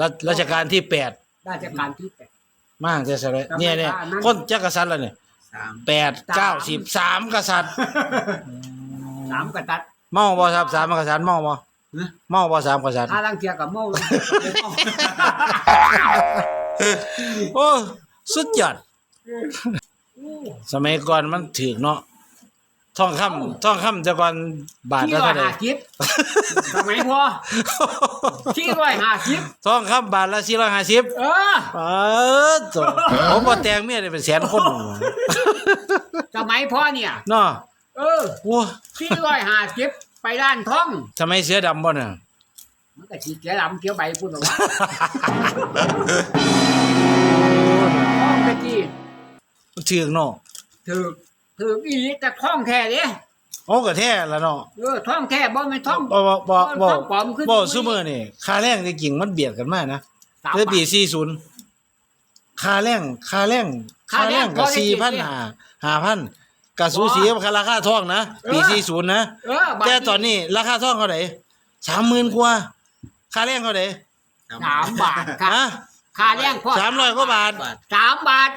รัชรัชกาลที่แปดราชการที่แปด มากจะสเลยจำไม่เนี่ยเนี่ยได้นะคนจักรสัตริย์แล้วเนี่ยสามแปดเก้าสิบสามกษัตริย์สามกษัตริย์เมาบ่ครับสามกษัตริย์เมาบ่นะเมาบ่สามกษัตริย์ถ้าลังเทียกับเมาโอ้สุดยอดสมัยก่อนมันถือเนาะ ทองคำทองคำแต่ก่อนบาทที่ละร้อเท่ายไหร่ห้าสิบสมัยพอที่ร้อยห้าสิบทองคำบาทละสี่ร้อยห้าสิบเออเออตัวผมบ่แต่งเมียได้เป็นแสนคนสมัยพ่อเนี่ยเนาะเออโอ้ที่ร้อยห้าสิบไปด้านท้องสมัยเสือดำบ่น่ะมันก็ฉีเกียวดำเกียวใบพูดออกมาท้องไปที่ถือเนาะถือ ถืออีหลีแต่ท้องแท้เด้โอ้ก็แท้ละเนาะเออท้องแท้บ่ไม่นท้องบ่บ่บ่บ่ท้องปลอมขึ้นบ่ซุมื้อนี่ค่าแรงจริงๆมันเบียดกันมากนะสามเมื่อบาปีท40ค่าแรงค่าแรงค่าแรงก็พอได้กินเนี่ย4,000 5,000ก็สูสีกับค่าราคาทองนะปีเออ40นะเออบาทแต่ตอนนี้ราคาทองเท่าไหร่30,000กว่าค่าแรงเท่าไหร่สามบาทค่ะฮะค่าแรงพ่อ300กว่าบาทบาทสามบาท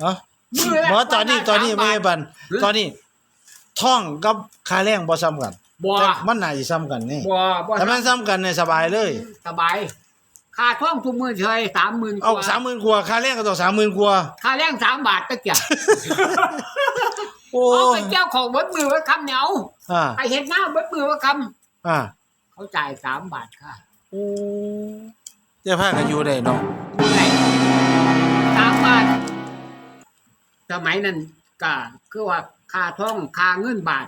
เอ้า มื้อละบ่ตอนนี้ตอนนี้สามไม่บาทให้บันเออตอนนี้ท่องกับค่าแรงบ่ซ้ำกันบ่แต่มันน่าสิซ้ำกันนี่บ่บ่ถ้ามันซ้ำกันเนี่ยสบายเลย สบายค่าท้องทุกมื้อเฉยสามหมื่นเอาสามหมื่นกว่าค่าแรงก็ต้องสามหมื่นกว่าค่าแรงสามบาทตะเกียบโอ้เอาไปเจ้าของเบิดมือไว้คำเหนียวอ่าไอเห็นหน้าเบิดมือไว้คอ่าำเขาจ่ายสามบาทค่ะโอ้จะพากันอยู่ได้เนาะเมื่อไหร่ สมัยนั้นก็คือว่าค่าท้องค่าเงินบาท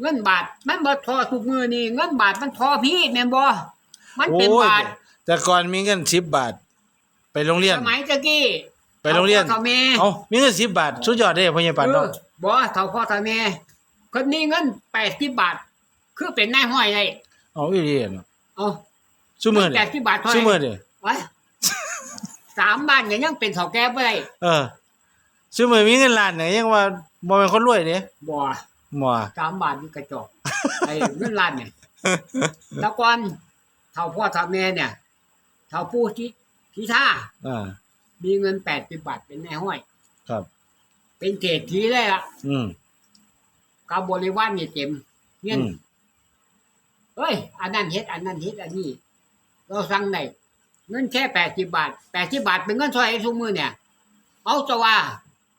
เงินบาท มันบ่ทอทุกมือนี่เงินบาทมันทอพี่แม่นบ่มันเป็นโอ้ยบาท แต่ก่อนมีเงินสิบบาท ไปโรงเรียน สมัยตะกี้ไปโรงเรียนเขาแม่เอามีเงินสิบบาทสุดยอดเด้พ่อใหญ่ปันเอเนาะอบ่เท่าพ่อเท่าแม่คนนี้เงินแปดสิบบาท คือเป็นนายห้อยไงเอาอีหลีเนาะเอาซุมื้อแปนี่ดสิบบาทเท่าไหซุร่มื้อนี่ไว้สามบ้านก็ยังเป็นเสาแก้บ่ได้เออ ซุมื้อมีเงินล้านเนี่ยยังว่าบ่เป็นคนรวยเด้บ่หม่สามบาทนี่กระจอกไอ้เงินล้านเนี่ยแล้วก่อนเท่าพ่อเท่าแม่เนี่ยเท่าผู้ที่ที่ท่าอ่า มีเงินแปดสิบบาทเป็นนายห้อย ครับ เป็นเกรดทีเลยล่ะอืม กับบริวารนี่เต็มเงี้ยอืมเฮ้ย อันนั้นเฮ็ด อันนั้นเฮ็ดอันนี้ เราสั่งได้เงินแค่แปดสิบบาทแปดสิบบาทเป็นเงินเท่าไหร่ทุกมือเนี่ย เอาจะว่า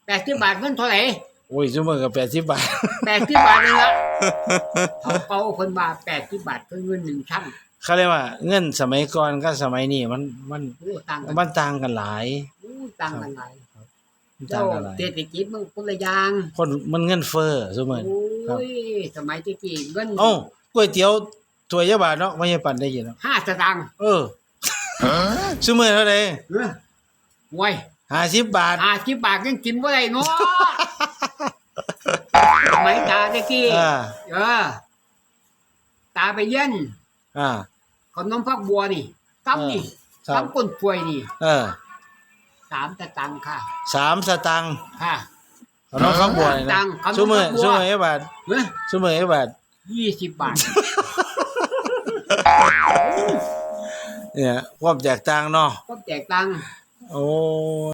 แปดสิบบาทเงินเท่าไหร่โอ้ยซุมื้อก็80บาท แปดสิบบาทนี่ละเขาเป่าคนบาแปดสิบบาทคือเงินหนึ่งช่างเขาเรียกว่าเงินสมัยก่อนกับสมัยนี้มันมันโอ้ต่างกันมันต่างกันหลายโอ้ต่างกันหลายมันต่าเจ้างกันหลายเศรษฐกิจมันคนละอย่างคนมันเงินเฟ้อซุมื้อโนี้ครับอ้ยสมัยที่กี้เงินเอ้าก๋วยเตี๋ยวถ้วยยะบาทเนาะไม่ใช่ปั่นได้ยินเนาะห้าสตางค์เออซื้อมือเท่าไหร่เออห่วย ห้าสิบบาทห้าสิบบาทยังกินบ่ได้เนาะสมัยตาตะกี้อ่า เออ ตาไปเย็นอ่า ขนมพักบัวนี่ตั้มนี่ครับ ตั้มก้นป่วยนี่เออสามตะตังค่ะ สามสตังค์ค่ะขนมข้าวบัวนี่ตันะงค์ขนมซื้อมือข้าวบัวซื้อมือไอ้บาทเฮ้ยซื้อมือไอ้บาทยี่สิบบาท เนี่ยความแตกต่างเนาะก็แจกตังค์ โอ้